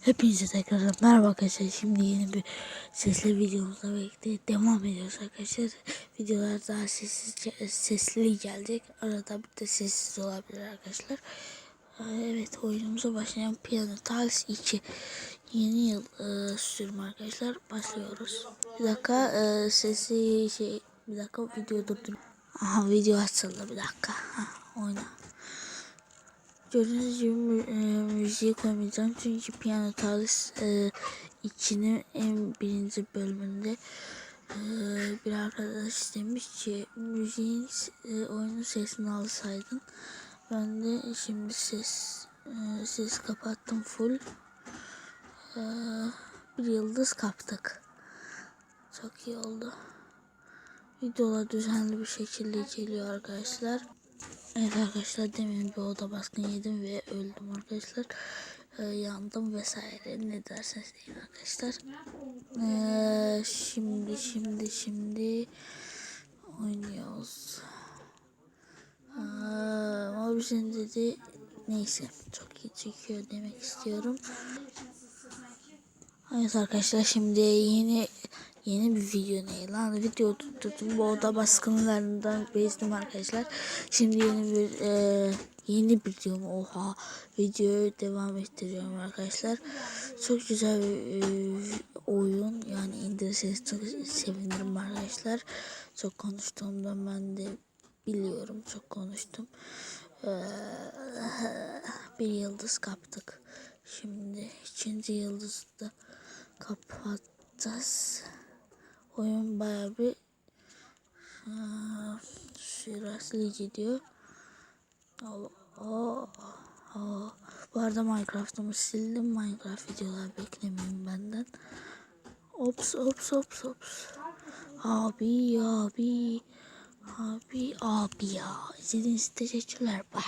Hepinize tekrar merhaba arkadaşlar. Şimdi yeni bir sesli videomuzla birlikte devam ediyoruz arkadaşlar. Videolar daha sessiz, sesli gelecek. Arada bir de sessiz olabilir arkadaşlar. Ee, Evet oyunumuza başlayan Piyano Tals 2 yeni yıl e, sürüm arkadaşlar. Başlıyoruz. Bir dakika e, sesi şey bir dakika video durdur. Aha video açıldı bir dakika. Ha, oyna. Gördüğünüz gibi mü- e, müziği koymayacağım çünkü Piyano Talis e, 2'nin en birinci bölümünde e, bir arkadaş demiş ki müziğin e, oyunun sesini alsaydın. Ben de şimdi ses e, ses kapattım full. E, bir yıldız kaptık. Çok iyi oldu. Videolar düzenli bir şekilde geliyor arkadaşlar. Evet arkadaşlar demin bir oda baskın yedim ve öldüm arkadaşlar. Ee, yandım vesaire ne derseniz deyin arkadaşlar. Ee, şimdi şimdi şimdi oynuyoruz. Aa, ama bizim dedi neyse çok iyi çekiyor demek istiyorum. Evet arkadaşlar şimdi yeni yeni bir video ne lan video tutturdum bu oda baskınlarından bezdim arkadaşlar. Şimdi yeni bir e, yeni diyorum oha videoyu devam ettiriyorum arkadaşlar. Çok güzel bir e, oyun yani indirirseniz çok sevinirim arkadaşlar. Çok konuştuğumdan ben de biliyorum çok konuştum. Ee, bir yıldız kaptık. Şimdi ikinci yıldızı da kapatacağız. Oyun baya bir aa, süratli gidiyor. Oo, oo, oo. Bu arada Minecraft'ımı sildim. Minecraft videolar beklemeyin benden. Ops ops ops ops. Abi abi. Abi abi ya. İzlediğiniz için teşekkürler. Bay.